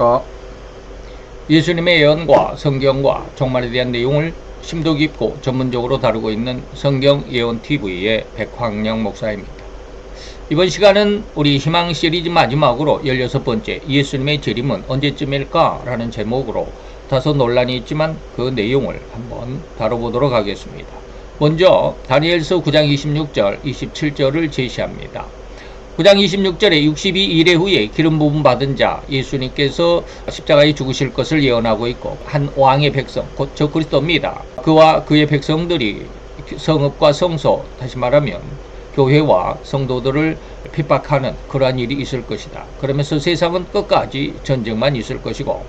안녕하십니까. 예수님의 예언과 성경과 종말에 대한 내용을 심도 깊고 전문적으로 다루고 있는 성경 예언 TV의 백황영 목사입니다. 이번 시간은 우리 희망 시리즈 마지막으로 16번째 예수님의 재림은 언제쯤일까? 라는 제목으로 다소 논란이 있지만 그 내용을 한번 다뤄보도록 하겠습니다. 먼저 다니엘서 9장 26절, 27절을 제시합니다. 9장 26절에 62일의 후에 기름 부음 받은 자 예수님께서 십자가에 죽으실 것을 예언하고 있고 한 왕의 백성 곧 저 그리스도입니다. 그와 그의 백성들이 성읍과 성소 다시 말하면 교회와 성도들을 핍박하는 그러한 일이 있을 것이다. 그러면서 세상은 끝까지 전쟁만 있을 것이고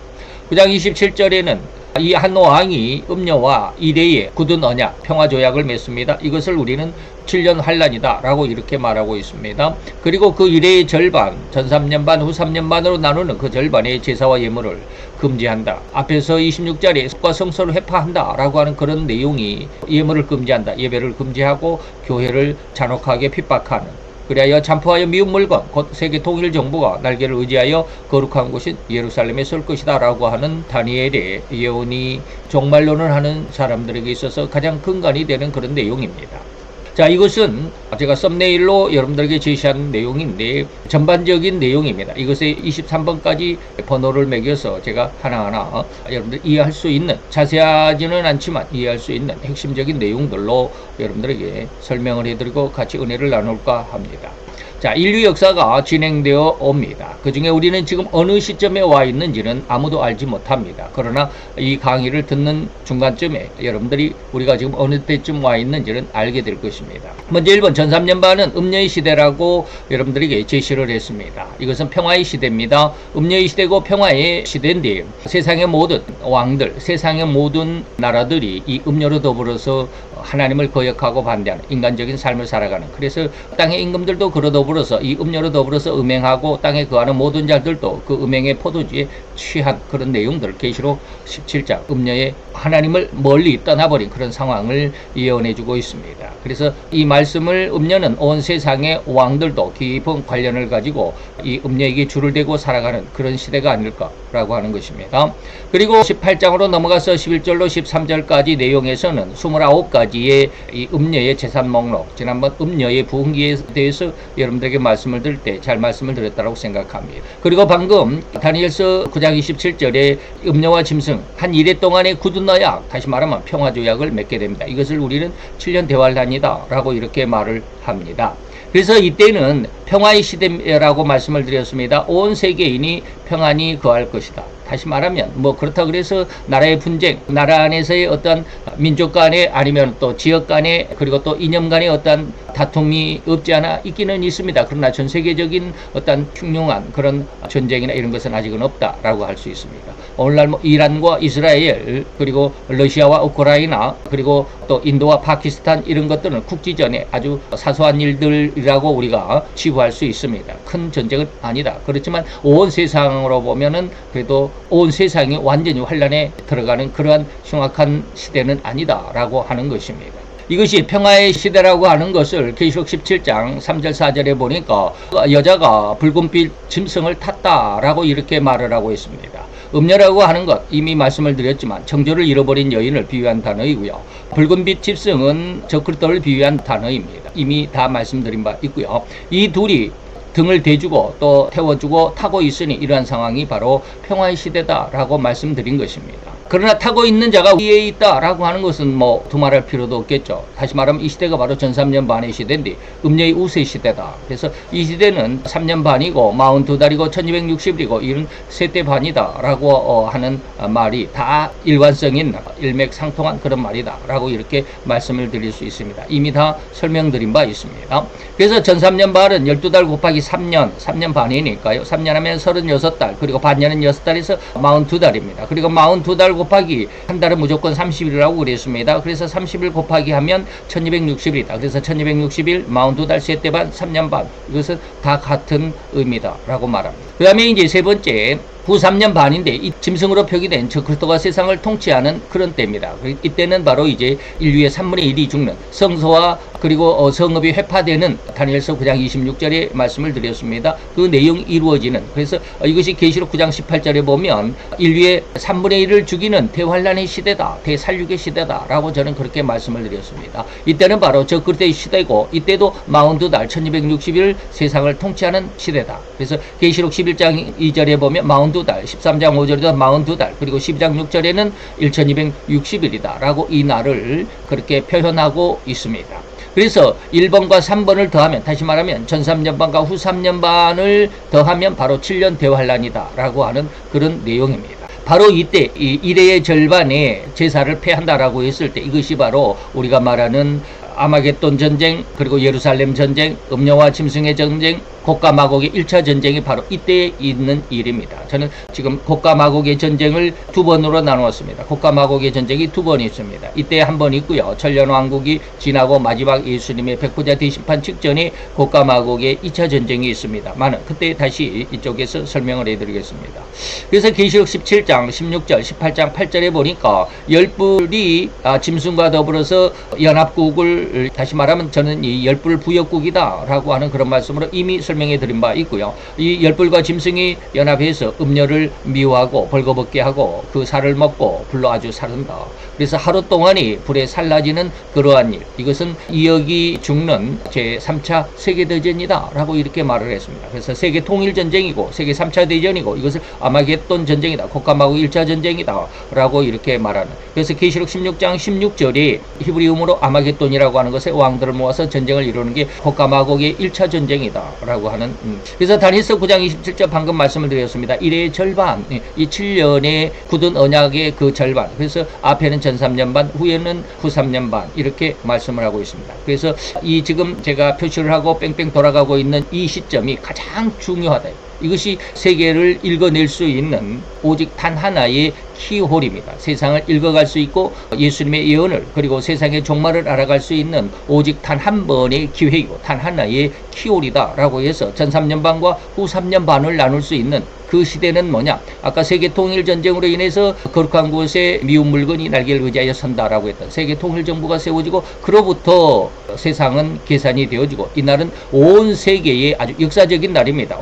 9장 27절에는 이 한 왕이 음녀와 이레의 굳은 언약, 평화 조약을 맺습니다. 이것을 우리는 7년 환란이다 라고 이렇게 말하고 있습니다. 그리고 그 이레의 절반, 전 3년 반, 후 3년 반으로 나누는 그 절반의 제사와 예물을 금지한다. 앞에서 26절에 습과 성소를 회파한다 라고 하는 그런 내용이 예물을 금지한다. 예배를 금지하고 교회를 잔혹하게 핍박하는 그리하여 잠포하여 미운 물건 곧 세계 통일 정부가 날개를 의지하여 거룩한 곳인 예루살렘에 설 것이다 라고 하는 다니엘의 예언이 종말론을 하는 사람들에게 있어서 가장 근간이 되는 그런 내용입니다. 자, 이것은 제가 썸네일로 여러분들에게 제시한 내용인데 전반적인 내용입니다. 이것에 23번까지 번호를 매겨서 제가 하나하나 여러분들 이해할 수 있는 자세하지는 않지만 이해할 수 있는 핵심적인 내용들로 여러분들에게 설명을 해드리고 같이 은혜를 나눌까 합니다. 자, 인류 역사가 진행되어 옵니다. 그 중에 우리는 지금 어느 시점에 와 있는지는 아무도 알지 못합니다. 그러나 이 강의를 듣는 중간쯤에 여러분들이 우리가 지금 어느 때쯤 와 있는지는 알게 될 것입니다. 먼저 1번 전삼년반은 음녀의 시대라고 여러분들에게 제시를 했습니다. 이것은 평화의 시대입니다. 음녀의 시대고 평화의 시대인데 세상의 모든 왕들, 세상의 모든 나라들이 이 음녀로 더불어서 하나님을 거역하고 반대하는 인간적인 삶을 살아가는 그래서 땅의 임금들도 그러 더불어서 이 음료로 더불어서 음행하고 땅에 거하는 모든 자들도 그 음행의 포도주에 취한 그런 내용들 계시록 17장 음녀의 하나님을 멀리 떠나버린 그런 상황을 예언해주고 있습니다. 그래서 이 말씀을 음녀는 온 세상의 왕들도 깊은 관련을 가지고 이 음녀에게 줄을 대고 살아가는 그런 시대가 아닐까라고 하는 것입니다. 그리고 18장으로 넘어가서 11절로 13절까지 내용에서는 29가지 의 이 음녀의 재산 목록, 지난번 음녀의 부흥기에 대해서 여러분들에게 말씀을 드릴 때 잘 말씀을 드렸다고 생각합니다. 그리고 방금 다니엘서 9장 27절에 음녀와 짐승 한 이래 동안의 굳은 언약, 다시 말하면 평화 조약을 맺게 됩니다. 이것을 우리는 7년 대환란이다 라고 이렇게 말을 합니다. 그래서 이때는 평화의 시대라고 말씀을 드렸습니다. 온 세계인이 평안히 거할 것이다. 다시 말하면 뭐 그렇다 그래서 나라의 분쟁, 나라 안에서의 어떤 민족 간의 아니면 또 지역 간의 그리고 또 이념 간의 어떤 다툼이 없지 않아 있기는 있습니다. 그러나 전 세계적인 어떤 흉흉한 그런 전쟁이나 이런 것은 아직은 없다라고 할 수 있습니다. 오늘날 뭐 이란과 이스라엘 그리고 러시아와 우크라이나 그리고 또 인도와 파키스탄 이런 것들은 국지전에 아주 사소한 일들이라고 우리가 치부할 수 있습니다. 큰 전쟁은 아니다. 그렇지만 온 세상으로 보면은 그래도 온 세상이 완전히 환란에 들어가는 그러한 흉악한 시대는 아니다라고 하는 것입니다. 이것이 평화의 시대라고 하는 것을 계시록 17장 3절 4절에 보니까 여자가 붉은빛 짐승을 탔다라고 이렇게 말을 하고 있습니다. 음녀라고 하는 것 이미 말씀을 드렸지만 정조를 잃어버린 여인을 비유한 단어이고요. 붉은빛 집승은 저크리스도를 비유한 단어입니다. 이미 다 말씀드린 바 있고요. 이 둘이 등을 대주고 또 태워주고 타고 있으니 이러한 상황이 바로 평화의 시대다라고 말씀드린 것입니다. 그러나 타고 있는 자가 위에 있다라고 하는 것은 뭐 두말할 필요도 없겠죠. 다시 말하면 이 시대가 바로 전 3년 반의 시대인데 음녀의 우세 시대다. 그래서 이 시대는 3년 반이고 42달이고 1260일이고 이런 세대 반이다라고 어, 하는 말이 다 일관성 있는 일맥상통한 그런 말이다라고 이렇게 말씀을 드릴 수 있습니다. 이미 다 설명드린 바 있습니다. 그래서 전 3년 반은 12달 곱하기 3년, 3년 반이니까요. 3년 하면 36달, 그리고 반년은 6달에서 42달입니다. 그리고 42달 곱하기 한 달은 무조건 30일이라고 그랬습니다. 그래서 30일 곱하기 하면 1260일이다. 그래서 1260일, 42달, 세대 반, 3년 반. 이것은 다 같은 의미다라고 말합니다. 그 다음에 이제 세 번째, 후 3년 반인데 이 짐승으로 표기된 저 그리스도가 세상을 통치하는 그런 때입니다. 그- 이때는 바로 이제 인류의 3분의 1이 죽는 성소와 그리고 어, 성읍이 회파되는 다니엘서 9장 26절에 말씀을 드렸습니다. 그 내용이 이루어지는 그래서 어, 이것이 계시록 9장 18절에 보면 인류의 3분의 1을 죽이는 대환란의 시대다, 대살육의 시대다라고 저는 그렇게 말씀을 드렸습니다. 이때는 바로 저 그때의 시대고 이때도 42달 1260일 세상을 통치하는 시대다. 그래서 계시록 11장 2절에 보면 42달, 13장 5절에도 42달, 그리고 12장 6절에는 1260일이다 라고 이 날을 그렇게 표현하고 있습니다. 그래서 1번과 3번을 더하면 다시 말하면 전 3년반과 후 3년반을 더하면 바로 7년 대환란이다 라고 하는 그런 내용입니다. 바로 이때 이 일의 절반에 제사를 패한다라고 했을 때 이것이 바로 우리가 말하는 아마겟돈 전쟁 그리고 예루살렘 전쟁 음녀와 짐승의 전쟁 곡과 마곡의 1차 전쟁이 바로 이때에 있는 일입니다. 저는 지금 곡과 마곡의 전쟁을 두 번으로 나누었습니다. 곡과 마곡의 전쟁이 두 번 있습니다. 이때 한 번 있고요. 천년왕국이 지나고 마지막 예수님의 백부자 대심판 직전에 곡과 마곡의 2차 전쟁이 있습니다. 많은 그때 다시 이쪽에서 설명을 해드리겠습니다. 그래서 계시록 17장 16절 18장 8절에 보니까 열불이 아, 짐승과 더불어서 연합국을 다시 말하면 저는 이 열불 부역국이다라고 하는 그런 말씀으로 이미 설명해 드린 바 있고요. 이 열불과 짐승이 연합해서 음료를 미워하고 벌거벗게 하고 그 살을 먹고 불로 아주 사른다. 그래서 하루 동안이 불에 살라지는 그러한 일. 이것은 이역이 죽는 제 3차 세계대전이다 라고 이렇게 말을 했습니다. 그래서 세계 통일 전쟁이고 세계 3차 대전이고 이것을 아마겟돈 전쟁이다. 곡감하고 1차 전쟁이다 라고 이렇게 말하는. 그래서 계시록 16장 16절이 히브리음으로 아마겟돈이라고 하는 것에 왕들을 모아서 전쟁을 이루는 게 곡감하고의 1차 전쟁이다 라고 하는. 음. 그래서 다니엘서 9장 27절 방금 말씀을 드렸습니다. 일의 절반, 예, 이 7년의 굳은 언약의 그 절반. 그래서 앞에는 전 3년 반, 후에는 후 3년 반 이렇게 말씀을 하고 있습니다. 그래서 이 지금 제가 표시를 하고 뺑뺑 돌아가고 있는 이 시점이 가장 중요하다. 이것이 세계를 읽어낼 수 있는 오직 단 하나의 키홀입니다. 세상을 읽어갈 수 있고 예수님의 예언을 그리고 세상의 종말을 알아갈 수 있는 오직 단 한 번의 기회이고 단 하나의 키홀이다라고 해서 전 3년 반과 후 3년 반을 나눌 수 있는 그 시대는 뭐냐? 아까 세계 통일 전쟁으로 인해서 거룩한 곳에 미운 물건이 날개를 의지하여 선다라고 했던 세계 통일 정부가 세워지고 그로부터 세상은 계산이 되어지고 이날은 온 세계의 아주 역사적인 날입니다.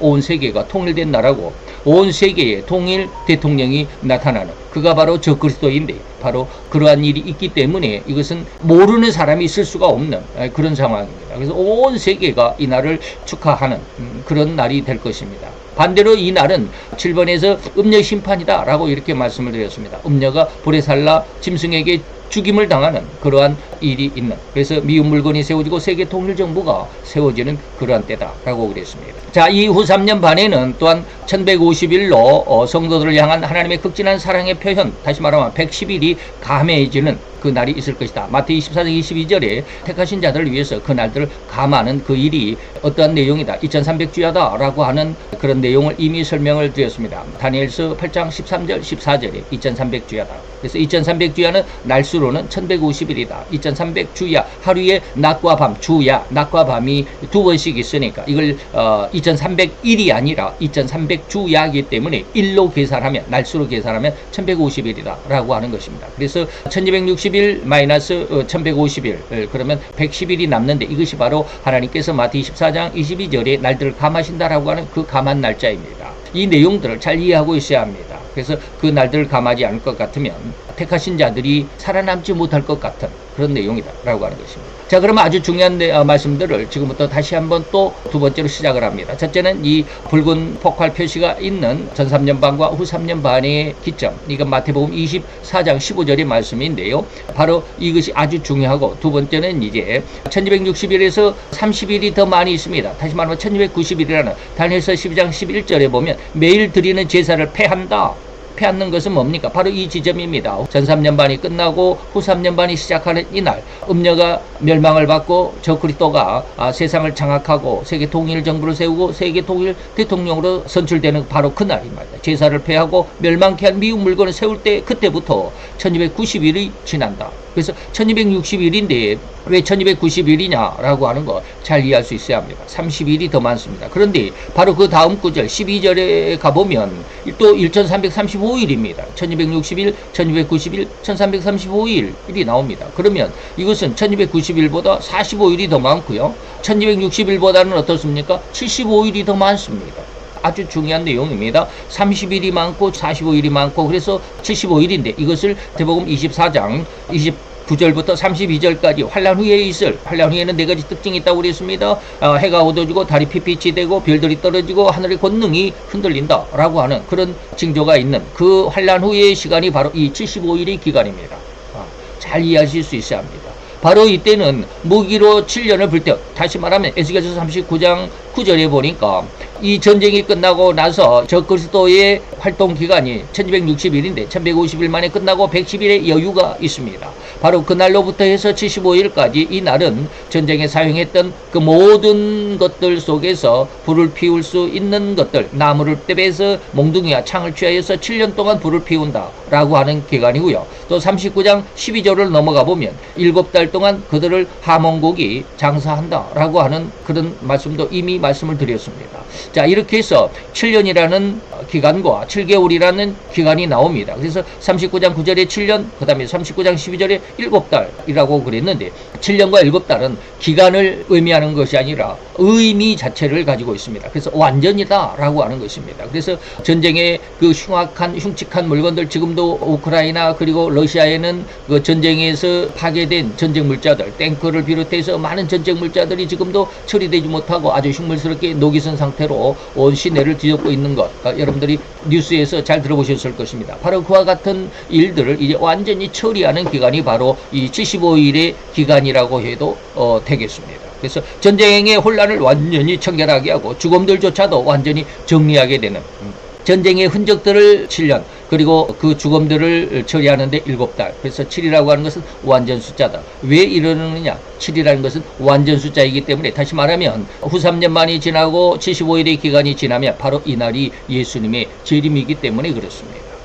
왜온 세계가 통일된 나라고 온 세계에 통일 대통령이 나타나는 그가 바로 저 그리스도인데 바로 그러한 일이 있기 때문에 이것은 모르는 사람이 있을 수가 없는 에, 그런 상황입니다. 그래서 온 세계가 이 날을 축하하는 음, 그런 날이 될 것입니다. 반대로 이 날은 7번에서 음녀 심판이다 라고 이렇게 말씀을 드렸습니다. 음녀가 불에 살라 짐승에게 죽임을 당하는 그러한 일이 있는 그래서 미운 물건이 세워지고 세계 통일 정부가 세워지는 그러한 때다라고 그랬습니다. 자, 이후 3년 반에는 또한 1150일로 어, 성도들을 향한 하나님의 극진한 사랑의 표현, 다시 말하면 110일이 감해지는 그 날이 있을 것이다. 마태 24장 22절에 택하신 자들을 위해서 그 날들을 감하는 그 일이 어떠한 내용이다. 2300주야다라고 하는 그런 내용을 이미 설명을 드렸습니다. 다니엘서 8장 13절 14절에 2300주야다. 그래서 2300주야는 날수로는 1150일이다. 2300주야 하루에 낮과 밤 주야 낮과 밤이 두 번씩 있으니까 이걸 어, 2301이 아니라 2300주야이기 때문에 일로 계산하면 날수로 계산하면 1150일이다라고 하는 것입니다. 그래서 1260일 마이너스 1150일 그러면 110일이 남는데 이것이 바로 하나님께서 마태 24장 22절에 날들을 감하신다라고 하는 그 감한 날짜입니다. 이 내용들을 잘 이해하고 있어야 합니다. 그래서 그 날들을 감하지 않을 것 같으면 택하신 자들이 살아남지 못할 것 같은 그런 내용이다라고 하는 것입니다. 자, 그러면 아주 중요한 내- 어, 말씀들을 지금부터 다시 한번 또 두 번째로 시작을 합니다. 첫째는 이 붉은 폭발 표시가 있는 전 3년 반과 후 3년 반의 기점. 이건 마태복음 24장 15절의 말씀인데요. 바로 이것이 아주 중요하고 두 번째는 이제 1260일에서 30일이 더 많이 있습니다. 다시 말하면 1290일이라는 다니엘서 12장 11절에 보면 매일 드리는 제사를 패한다. 패하는 것은 뭡니까? 바로 이 지점입니다. 전 3년 반이 끝나고 후 3년 반이 시작하는 이날 음녀가 멸망을 받고 저 그리스도가 아, 세상을 장악하고 세계 통일 정부를 세우고 세계 통일 대통령으로 선출되는 바로 그날이 말이다. 제사를 패하고 멸망케 한 미운 물건을 세울 때 그때부터 1290일이 지난다. 그래서 1260일인데 왜 1290일이냐라고 하는 거 잘 이해할 수 있어야 합니다. 30일이 더 많습니다. 그런데 바로 그 다음 구절 12절에 가보면 또 1335일입니다. 1260일, 1290일, 1335일이 나옵니다. 그러면 이것은 1290일보다 45일이 더 많고요. 1260일보다는 어떻습니까? 75일이 더 많습니다. 아주 중요한 내용입니다. 30일이 많고 45일이 많고 그래서 75일인데 이것을 대복음 24장 29절부터 32절까지 환란 후에 있을 환란 후에는 네 가지 특징이 있다고 그랬습니다. 어, 해가 어두워지고 달이 핏빛이 되고 별들이 떨어지고 하늘의 권능이 흔들린다라고 하는 그런 징조가 있는 그 환란 후의 시간이 바로 이 75일의 기간입니다. 아, 잘 이해하실 수 있어야 합니다. 바로 이때는 무기로 7년을 불때 다시 말하면 에스겔서 39장 9절에 보니까 이 전쟁이 끝나고 나서 저 그리스도의 활동 기간이 1260일인데 1150일 만에 끝나고 110일의 여유가 있습니다. 바로 그날로부터 해서 75일까지 이 날은 전쟁에 사용했던 그 모든 것들 속에서 불을 피울 수 있는 것들 나무를 떼배서 몽둥이와 창을 취하여서 7년 동안 불을 피운다라고 하는 기간이고요. 또 39장 12절을 넘어가 보면 7달 동안 그들을 하몬곡이 장사한다라고 하는 그런 말씀도 이미 말씀을 드렸습니다. 자, 이렇게 해서 7년이라는 기간과 7개월이라는 기간이 나옵니다. 그래서 39장 9절에 7년, 그 다음에 39장 12절에 7달이라고 그랬는데 7년과 7달은 기간을 의미하는 것이 아니라 의미 자체를 가지고 있습니다. 그래서 완전이다 라고 하는 것입니다. 그래서 전쟁의 그 흉악한, 흉측한 물건들 지금도 우크라이나 그리고 러시아에는 그 전쟁에서 파괴된 전쟁 물자들, 탱크를 비롯해서 많은 전쟁 물자들이 지금도 처리되지 못하고 아주 흉물 스럽게 녹이 쓴 상태로 온 시내를 뒤덮고 있는 것 아, 여러분들이 뉴스에서 잘 들어보셨을 것입니다. 바로 그와 같은 일들을 이제 완전히 처리하는 기간이 바로 이 75일의 기간이라고 해도 어, 되겠습니다. 그래서 전쟁의 혼란을 완전히 청결하게 하고 죽음들조차도 완전히 정리하게 되는 음. 전쟁의 흔적들을 7년 그리고 그 죽음들을 처리하는데 7달. 그래서 7이라고 하는 것은 완전 숫자다. 왜 이러느냐? 7이라는 것은 완전 숫자이기 때문에 다시 말하면 후 3년 만이 지나고 75일의 기간이 지나면 바로 이날이 예수님의 재림이기 때문에 그렇습니다.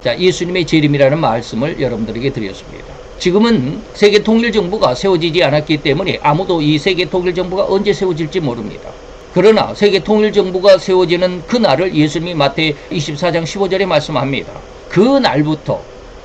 자 예수님의 재림이라는 말씀을 여러분들에게 드렸습니다. 지금은 세계 통일 정부가 세워지지 않았기 때문에 아무도 이 세계 통일 정부가 언제 세워질지 모릅니다. 그러나 세계 통일 정부가 세워지는 그 날을 예수님이 마태 24장 15절에 말씀합니다. 그 날부터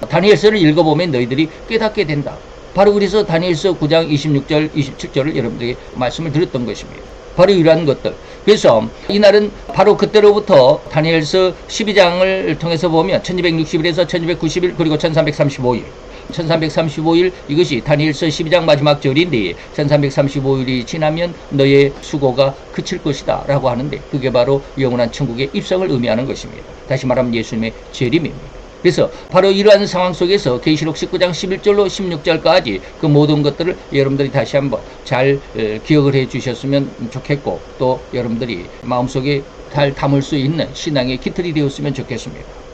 다니엘서를 읽어보면 너희들이 깨닫게 된다. 바로 그래서 다니엘서 9장 26절, 27절을 여러분들에게 말씀을 드렸던 것입니다. 바로 이러한 것들. 그래서 이날은 바로 그때로부터 다니엘서 12장을 통해서 보면 1260일에서 1290일 그리고 1335일 1335일 이것이 다니엘서 12장 마지막 절인데 1335일이 지나면 너의 수고가 그칠 것이다 라고 하는데 그게 바로 영원한 천국의 입성을 의미하는 것입니다. 다시 말하면 예수님의 재림입니다. 그래서 바로 이러한 상황 속에서 계시록 19장 11절로 16절까지 그 모든 것들을 여러분들이 다시 한번 잘 에, 기억을 해 주셨으면 좋겠고 또 여러분들이 마음속에 잘 담을 수 있는 신앙의 기틀이 되었으면 좋겠습니다.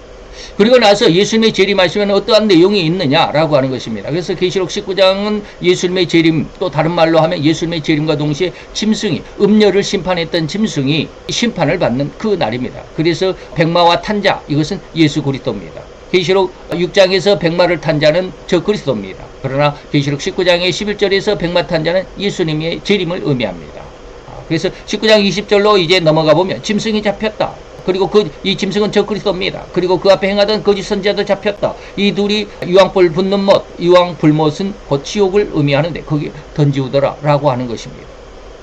그리고 나서 예수님의 재림하시면 어떠한 내용이 있느냐라고 하는 것입니다. 그래서 계시록 19장은 예수님의 재림 또 다른 말로 하면 예수님의 재림과 동시에 짐승이 음녀를 심판했던 짐승이 심판을 받는 그 날입니다. 그래서 백마와 탄자 이것은 예수 그리스도입니다. 계시록 6장에서 백마를 탄 자는 저 그리스도입니다. 그러나 계시록 19장의 11절에서 백마 탄 자는 예수님의 재림을 의미합니다. 아, 그래서 19장 20절로 이제 넘어가 보면 짐승이 잡혔다. 그리고 그 이 짐승은 저 그리스도입니다. 그리고 그 앞에 행하던 거짓 선지자도 잡혔다. 이 둘이 유황불 붙는 못, 유황 불못은 곧 지옥을 의미하는데 거기 던지우더라라고 하는 것입니다.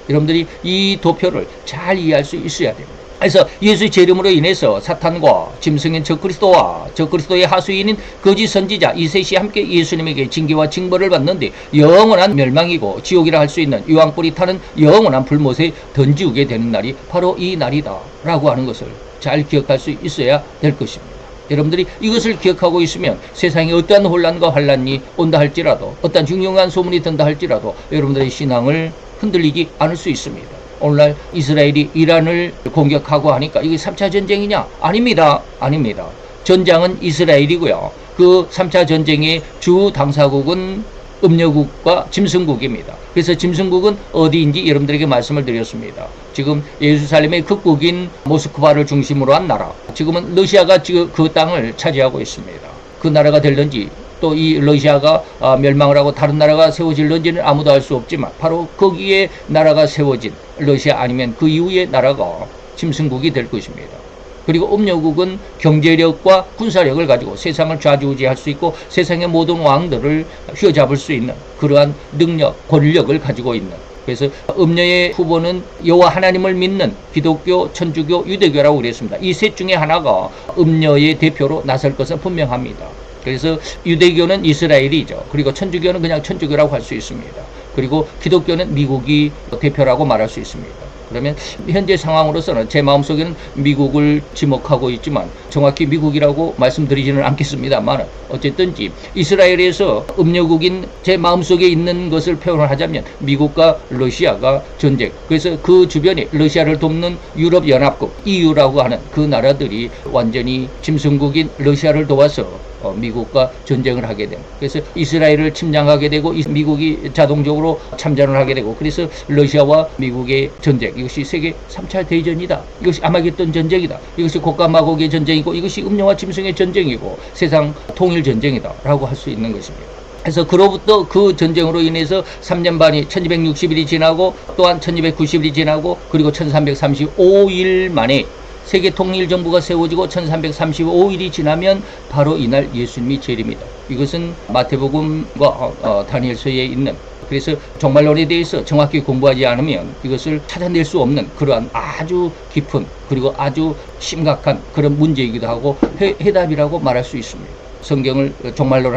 여러분들이 이 도표를 잘 이해할 수 있어야 됩니다. 그래서 예수의 재림으로 인해서 사탄과 짐승인 저 그리스도와 저 그리스도의 하수인인 거짓 선지자 이 셋이 함께 예수님에게 징계와 징벌을 받는데 영원한 멸망이고 지옥이라 할 수 있는 유황불이 타는 영원한 불못에 던지우게 되는 날이 바로 이 날이다라고 하는 것을 잘 기억할 수 있어야 될 것입니다. 여러분들이 이것을 기억하고 있으면 세상에 어떠한 혼란과 환란이 온다 할지라도 어떠한 중요한 소문이 든다 할지라도 여러분들의 신앙을 흔들리지 않을 수 있습니다. 오늘날 이스라엘이 이란을 공격하고 하니까 이게 3차 전쟁이냐? 아닙니다. 아닙니다. 전장은 이스라엘이고요. 그 3차 전쟁의 주 당사국은 음료국과 짐승국입니다. 그래서 짐승국은 어디인지 여러분들에게 말씀을 드렸습니다. 지금 예루살렘의 극국인 모스크바를 중심으로 한 나라. 지금은 러시아가 지금 그 땅을 차지하고 있습니다. 그 나라가 될런지 또 이 러시아가 아, 멸망을 하고 다른 나라가 세워질런지는 아무도 알 수 없지만 바로 거기에 나라가 세워진 러시아 아니면 그 이후의 나라가 짐승국이 될 것입니다. 그리고 음료국은 경제력과 군사력을 가지고 세상을 좌지우지할 수 있고 세상의 모든 왕들을 휘어잡을 수 있는 그러한 능력, 권력을 가지고 있는 그래서 음녀의 후보는 여호와 하나님을 믿는 기독교, 천주교, 유대교라고 그랬습니다. 이 셋 중에 하나가 음녀의 대표로 나설 것은 분명합니다. 그래서 유대교는 이스라엘이죠. 그리고 천주교는 그냥 천주교라고 할 수 있습니다. 그리고 기독교는 미국이 대표라고 말할 수 있습니다. 그러면 현재 상황으로서는 제 마음속에는 미국을 지목하고 있지만 정확히 미국이라고 말씀드리지는 않겠습니다만 어쨌든지 이스라엘에서 음녀국인 제 마음속에 있는 것을 표현을 하자면 미국과 러시아가 전쟁 그래서 그 주변에 러시아를 돕는 유럽 연합국 EU라고 하는 그 나라들이 완전히 짐승국인 러시아를 도와서 어, 미국과 전쟁을 하게 됩니다. 그래서 이스라엘을 침략하게 되고 이- 미국이 자동적으로 참전을 하게 되고 그래서 러시아와 미국의 전쟁 이것이 세계 3차 대전이다. 이것이 아마겟돈 전쟁이다. 이것이 곡간마곡의 전쟁이고 이것이 음료와 짐승의 전쟁이고 세상 통일 전쟁이다라고 할 수 있는 것입니다. 그래서 그로부터 그 전쟁으로 인해서 3년 반이 1260일이 지나고 또한 1290일이 지나고 그리고 1335일 만에 세계 통일 정부가 세워지고 1335일이 지나면 바로 이날 예수님이 재림이다. 이것은 마태복음과 어, 어, 다니엘서에 있는 그래서 종말론에 대해서 정확히 공부하지 않으면 이것을 찾아낼 수 없는 그러한 아주 깊은 그리고 아주 심각한 그런 문제이기도 하고 해, 해답이라고 말할 수 있습니다. 성경을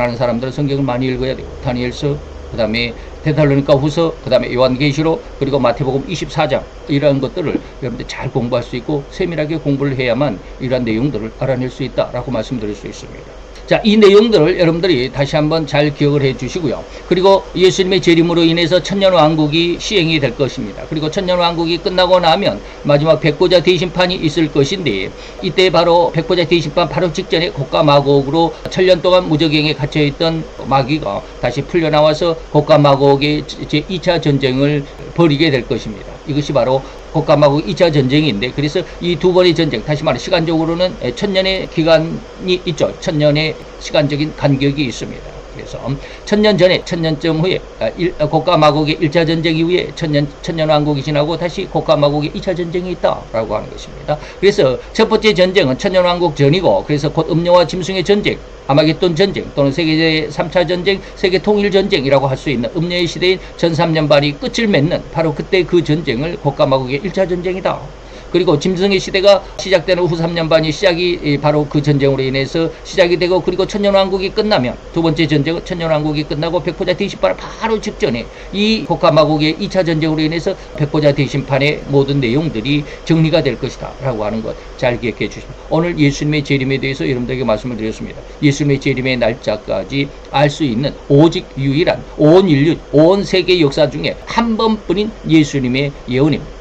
하는 사람들은 성경을 많이 읽어야 되고 다니엘서 그다음에 데살로니가 후서 그 다음에 요한계시록 그리고 마태복음 24장 이러한 것들을 여러분들 잘 공부할 수 있고 세밀하게 공부를 해야만 이러한 내용들을 알아낼 수 있다라고 말씀드릴 수 있습니다. 자, 이 내용들을 여러분들이 다시 한번 잘 기억을 해 주시고요. 그리고 예수님의 재림으로 인해서 천년 왕국이 시행이 될 것입니다. 그리고 천년 왕국이 끝나고 나면 마지막 백보자 대심판이 있을 것인데 이때 바로 백보자 대심판 바로 직전에 고가 마곡으로 천년 동안 무적행에 갇혀 있던 마귀가 다시 풀려 나와서 고가 마곡의 제 2차 전쟁을 벌이게 될 것입니다. 이것이 바로 고가마국 2차 전쟁인데 그래서 이 두 번의 전쟁 다시 말해 시간적으로는 천년의 기간이 있죠. 천년의 시간적인 간격이 있습니다. 그래서 천년 전에 천년쯤 후에 아, 일- 아, 고가 마국의 1차 전쟁 이후에 천년 천년 왕국이 지나고 다시 고가 마국의 2차 전쟁이 있다라고 하는 것입니다. 그래서 첫 번째 전쟁은 천년 왕국 전이고 그래서 곧 음료와 짐승의 전쟁 아마겟돈 전쟁 또는 세계 3차 전쟁, 세계 통일 전쟁이라고 할 수 있는 음녀의 시대인 전 3년 반이 끝을 맺는 바로 그때 그 전쟁을 고가 마국의 1차 전쟁이다. 그리고 짐승의 시대가 시작되는 후 3년 반이 시작이 이, 바로 그 전쟁으로 인해서 시작이 되고 그리고 천년왕국이 끝나면 두 번째 전쟁은 천년왕국이 끝나고 백보자 대심판 바로 직전에 이 고가마국의 2차 전쟁으로 인해서 백보자 대심판의 모든 내용들이 정리가 될 것이다 라고 하는 것 잘 기억해 주십시오. 오늘 예수님의 재림에 대해서 여러분들에게 말씀을 드렸습니다. 예수님의 재림의 날짜까지 알 수 있는 오직 유일한 온 인류, 온 세계 역사 중에 한 번뿐인 예수님의 예언입니다.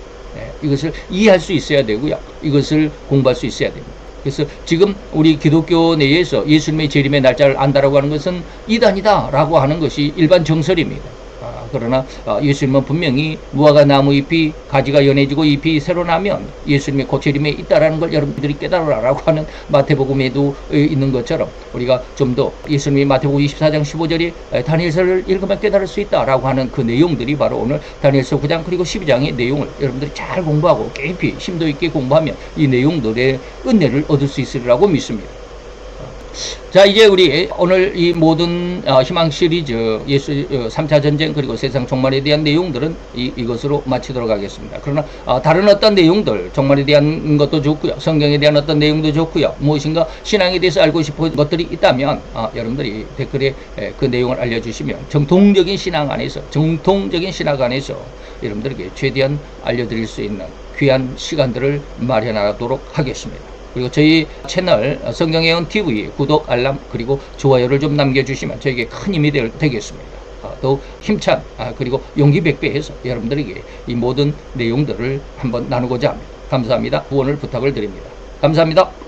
네, 이것을 이해할 수 있어야 되고요. 이것을 공부할 수 있어야 됩니다. 그래서 지금 우리 기독교 내에서 예수님의 재림의 날짜를 안다라고 하는 것은 이단이다라고 하는 것이 일반 정설입니다. 아, 그러나 아, 예수님은 분명히 무화과 나무 잎이 가지가 연해지고 잎이 새로 나면 예수님의 고재림에 있다라는 걸 여러분들이 깨달으라라고 하는 마태복음에도 어, 있는 것처럼 우리가 좀 더 예수님이 마태복음 24장 15절에 다니엘서를 읽으면 깨달을 수 있다라고 하는 그 내용들이 바로 오늘 다니엘서 9장 그리고 12장의 내용을 여러분들이 잘 공부하고 깊이 심도 있게 공부하면 이 내용들의 은혜를 얻을 수 있으리라고 믿습니다. 자 이제 우리 오늘 이 모든 어, 희망 시리즈 예수 어, 3차 전쟁 그리고 세상 종말에 대한 내용들은 이, 이것으로 마치도록 하겠습니다. 그러나 어, 다른 어떤 내용들 종말에 대한 것도 좋고요. 성경에 대한 어떤 내용도 좋고요. 무엇인가 신앙에 대해서 알고 싶은 것들이 있다면 어, 여러분들이 댓글에 에, 그 내용을 알려주시면 정통적인 신앙 안에서 정통적인 신학 안에서 여러분들에게 최대한 알려드릴 수 있는 귀한 시간들을 마련하도록 하겠습니다. 그리고 저희 채널 성경의원 TV 구독, 알람 그리고 좋아요를 좀 남겨주시면 저에게 큰 힘이 될, 되겠습니다. 아, 더욱 힘찬 아, 그리고 용기 백배해서 여러분들에게 이 모든 내용들을 한번 나누고자 합니다. 감사합니다. 후원을 부탁을 드립니다. 감사합니다.